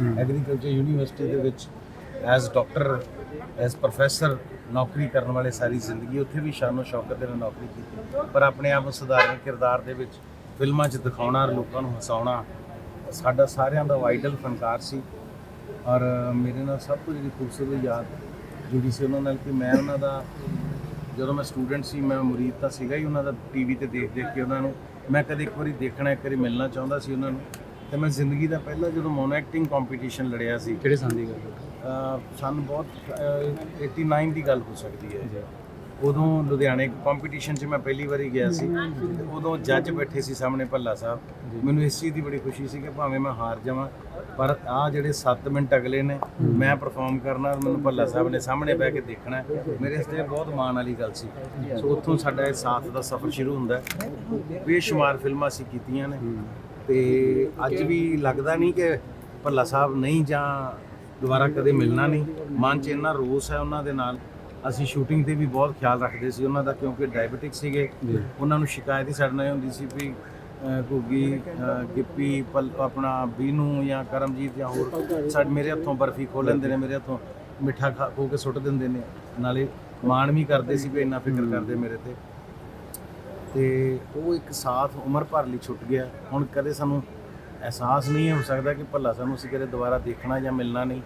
Agriculture university ਦੇ ਵਿੱਚ as doctor as professor ਨੌਕਰੀ ਕਰਨ ਵਾਲੇ ਸਾਰੀ ਜ਼ਿੰਦਗੀ ਉੱਥੇ ਵੀ ਸ਼ਾਨੋ ਸ਼ੌਕਤ ਦੇ ਨਾਲ ਨੌਕਰੀ ਕੀਤੀ। ਪਰ ਆਪਣੇ ਆਪ ਨੂੰ ਸਧਾਰਨ ਕਿਰਦਾਰ ਦੇ ਵਿੱਚ ਫਿਲਮਾਂ 'ਚ ਦਿਖਾਉਣਾ, ਲੋਕਾਂ ਨੂੰ ਹਸਾਉਣਾ, ਸਾਡਾ ਸਾਰਿਆਂ ਦਾ ਆਈਡਲ ਫਨਕਾਰ ਸੀ। ਔਰ ਮੇਰੇ ਨਾਲ ਸਭ ਤੋਂ ਜਿਹੜੀ ਖੂਬਸੂਰਤ ਯਾਦ ਜੁੜੀ ਸੀ ਉਹਨਾਂ ਨਾਲ ਕਿ ਮੈਂ ਉਹਨਾਂ ਦਾ, ਜਦੋਂ ਮੈਂ ਸਟੂਡੈਂਟ ਸੀ, ਮੈਂ ਮੁਰੀਦ ਤਾਂ ਸੀਗਾ ਹੀ ਉਹਨਾਂ ਦਾ ਟੀਵੀ ਤੇ ਦੇਖ ਦੇਖ ਕੇ ਉਹਨਾਂ ਨੂੰ। ਮੈਂ ਕਦੇ ਇੱਕ ਵਾਰੀ ਦੇਖਣਾ, ਇੱਕ ਵਾਰੀ ਮਿਲਣਾ ਚਾਹੁੰਦਾ ਸੀ ਉਹਨਾਂ ਨੂੰ। ਤੇ ਮੈਂ ਜ਼ਿੰਦਗੀ ਦਾ ਪਹਿਲਾ ਜਦੋਂ ਮੋਨੋ ਐਕਟਿੰਗ ਕੰਪੀਟੀਸ਼ਨ ਲੜਿਆ ਸੀ ਕਿਹੜੇ ਸਾਲ ਦੀ ਗੱਲ ਅਹ ਸਾਨੂੰ ਬਹੁਤ ਅਹ 89 ਦੀ ਗੱਲ ਹੋ ਸਕਦੀ ਹੈ। ਉਦੋਂ ਲੁਧਿਆਣੇ ਕੰਪੀਟੀਸ਼ਨ 'ਚ ਮੈਂ ਪਹਿਲੀ ਵਾਰੀ ਗਿਆ ਸੀ। ਤੇ ਉਦੋਂ ਜੱਜ ਬੈਠੇ ਸੀ ਸਾਹਮਣੇ ਭੱਲਾ ਸਾਹਿਬ। ਮੈਨੂੰ ਇਸ ਚੀਜ਼ ਦੀ ਬੜੀ ਖੁਸ਼ੀ ਸੀ ਕਿ ਭਾਵੇਂ ਮੈਂ ਹਾਰ ਜਾਵਾਂ ਪਰ ਆ ਜਿਹੜੇ 7 ਮਿੰਟ ਅਗਲੇ ਨੇ ਮੈਂ ਪਰਫਾਰਮ ਕਰਨਾ ਔਰ ਮੈਨੂੰ ਭੱਲਾ ਸਾਹਿਬ ਨੇ ਸਾਹਮਣੇ ਬਹਿ ਕੇ ਦੇਖਣਾ ਹੈ। ਮੇਰੇ ਵਾਸਤੇ ਇਹ ਬਹੁਤ ਮਾਣ ਵਾਲੀ ਗੱਲ ਸੀ। ਸੋ ਉੱਥੋਂ ਸਾਡਾ ਇਹ ਸਾਥ ਦਾ ਸਫ਼ਰ ਸ਼ੁਰੂ ਹੁੰਦਾ ਹੈ। ਬੇਸ਼ੁਮਾਰ ਫਿਲਮਾਂ ਅਸੀਂ ਕੀਤੀਆਂ ਨੇ। ਤੇ ਅੱਜ ਵੀ ਲੱਗਦਾ ਨਹੀਂ ਕਿ ਭੱਲਾ ਸਾਹਿਬ ਨਹੀਂ ਜਾਂ ਦੁਬਾਰਾ ਕਦੇ ਮਿਲਣਾ ਨਹੀਂ। ਮਨ 'ਚ ਇੰਨਾ ਰੋਸ ਹੈ ਉਹਨਾਂ ਦੇ ਨਾਲ। ਅਸੀਂ ਸ਼ੂਟਿੰਗ ਤੇ ਵੀ ਬਹੁਤ ਖਿਆਲ ਰੱਖਦੇ ਸੀ ਉਹਨਾਂ ਦਾ ਕਿਉਂਕਿ ਡਾਇਬੀਟਿਕ ਸੀਗੇ। ਉਹਨਾਂ ਨੂੰ ਸ਼ਿਕਾਇਤ ਹੀ ਸਾਡੇ ਨਾਲ ਹੁੰਦੀ ਸੀ ਵੀ ਘੁੱਗੀ ਗਿੱਪੀ ਪਲ ਆਪਣਾ ਬੀਨੂ ਜਾਂ ਕਰਮਜੀਤ ਜਾਂ ਹੋਰ ਸਾਡੇ ਮੇਰੇ ਹੱਥੋਂ ਬਰਫੀ ਖੋਹ ਲੈਂਦੇ ਨੇ ਮੇਰੇ ਹੱਥੋਂ ਮਿੱਠਾ ਖਾ ਖੋ ਕੇ ਸੁੱਟ ਦਿੰਦੇ ਨੇ। ਨਾਲੇ ਮਾਣ ਵੀ ਕਰਦੇ ਸੀ ਵੀ ਇੰਨਾ ਫਿਕਰ ਕਰਦੇ ਮੇਰੇ ਤੇ। ਤੇ ਉਹ ਇੱਕ ਸਾਥ ਉਮਰ ਭਰ ਲਈ ਛੁੱਟ ਗਿਆ। ਹੁਣ ਕਦੇ ਸਾਨੂੰ ਅਹਿਸਾਸ ਨਹੀਂ ਹੋ ਸਕਦਾ ਕਿ ਭੱਲਾ ਸਾਨੂੰ ਅਸੀਂ ਕਦੇ ਦੁਬਾਰਾ ਦੇਖਣਾ ਜਾਂ ਮਿਲਣਾ ਨਹੀਂ।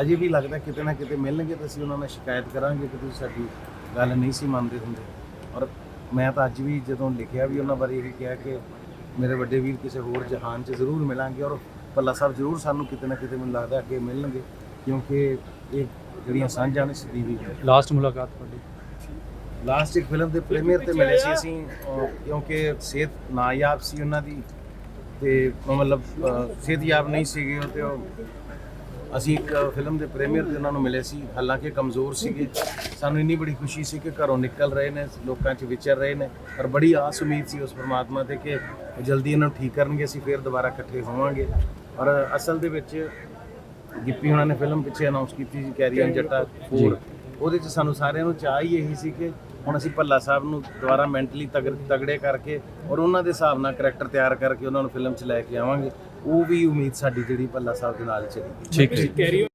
ਅਜੇ ਵੀ ਲੱਗਦਾ ਕਿਤੇ ਨਾ ਕਿਤੇ ਮਿਲਣਗੇ ਤਾਂ ਅਸੀਂ ਉਹਨਾਂ ਨਾਲ ਸ਼ਿਕਾਇਤ ਕਰਾਂਗੇ ਕਿ ਤੁਸੀਂ ਸਾਡੀ ਗੱਲ ਨਹੀਂ ਸੀ ਮੰਨਦੇ ਹੁੰਦੇ। ਔਰ ਮੈਂ ਤਾਂ ਅੱਜ ਵੀ ਜਦੋਂ ਲਿਖਿਆ ਵੀ ਉਹਨਾਂ ਬਾਰੇ ਇਹ ਕਿਹਾ ਕਿ ਮੇਰੇ ਵੱਡੇ ਵੀਰ ਕਿਸੇ ਹੋਰ ਜਹਾਨ 'ਚ ਜ਼ਰੂਰ ਮਿਲਾਂਗੇ ਔਰ ਭੱਲਾ ਸਾਹਿਬ ਜ਼ਰੂਰ ਸਾਨੂੰ ਕਿਤੇ ਨਾ ਕਿਤੇ ਮੈਨੂੰ ਲੱਗਦਾ ਅੱਗੇ ਮਿਲਣਗੇ ਕਿਉਂਕਿ ਇਹ ਜਿਹੜੀਆਂ ਸਾਂਝਾਂ ਨੇ, ਸਦੀਵੀ ਹੈ ਲਾਸਟ ਮੁਲਾਕਾਤ ਤੁਹਾਡੀ। ਲਾਸਟ ਇੱਕ ਫਿਲਮ ਦੇ ਪ੍ਰੀਮੀਅਰ ਤੇ ਮਿਲੇ ਸੀ ਅਸੀਂ ਕਿਉਂਕਿ ਸਿਹਤ ਨਾਯਾਬ ਸੀ ਉਹਨਾਂ ਦੀ ਤੇ ਮਤਲਬ ਅਹ, ਸਿਹਤਯਾਬ ਨਹੀਂ ਸੀਗੇ ਉਹ ਤੇ ਉਹ ਅਸੀਂ ਇੱਕ ਫਿਲਮ ਦੇ ਪ੍ਰੀਮੀਅਰ ਤੇ ਉਹਨਾਂ ਨੂੰ ਮਿਲੇ ਸੀ ਹਾਲਾਂਕਿ ਕਮਜ਼ੋਰ ਸੀਗੇ। ਸਾਨੂੰ ਇੰਨੀ ਬੜੀ ਖੁਸ਼ੀ ਸੀ ਕਿ ਘਰੋਂ ਨਿਕਲ ਰਹੇ ਨੇ ਲੋਕਾਂ 'ਚ ਵਿਚਰ ਰਹੇ ਨੇ ਪਰ ਬੜੀ ਆਸ ਉਮੀਦ ਸੀ ਉਸ ਪਰਮਾਤਮਾ ਤੇ ਕਿ ਉਹ ਜਲਦੀ ਇਹਨਾਂ ਨੂੰ ਠੀਕ ਕਰਨਗੇ ਅਸੀਂ ਫੇਰ ਦੁਬਾਰਾ ਇਕੱਠੇ ਹੋਵਾਂਗੇ। ਔਰ ਅਸਲ ਦੇ ਵਿੱਚ ਗਿੱਪੀ ਉਹਨਾਂ ਨੇ ਫਿਲਮ ਪਿੱਛੇ ਅਨਾਉਂਸ ਕੀਤੀ ਸੀ ਕੈਰੀਅਨ ਜੱਟਾ 4 ਉਹਦੇ 'ਚ ਸਾਨੂੰ ਸਾਰਿਆਂ ਨੂੰ ਚਾਹ ਹੀ ਇਹੀ ਸੀ ਕਿ ਹੁਣ ਅਸੀਂ ਭੱਲਾ ਸਾਹਿਬ ਨੂੰ ਦੁਬਾਰਾ ਮੈਂਟਲੀ ਤਗੜੇ ਕਰਕੇ ਔਰ ਉਹਨਾਂ ਦੇ ਹਿਸਾਬ ਨਾਲ ਕਰੈਕਟਰ ਤਿਆਰ ਕਰਕੇ ਉਹਨਾਂ ਨੂੰ ਫਿਲਮ 'ਚ ਲੈ ਕੇ ਆਵਾਂਗੇ ਉਹ ਵੀ ਉਮੀਦ ਸਾਡੀ ਜਿਹੜੀ ਭੱਲਾ ਸਾਹਿਬ ਦੇ ਨਾਲ ਚਲੀ। ਠੀਕ ਹੈ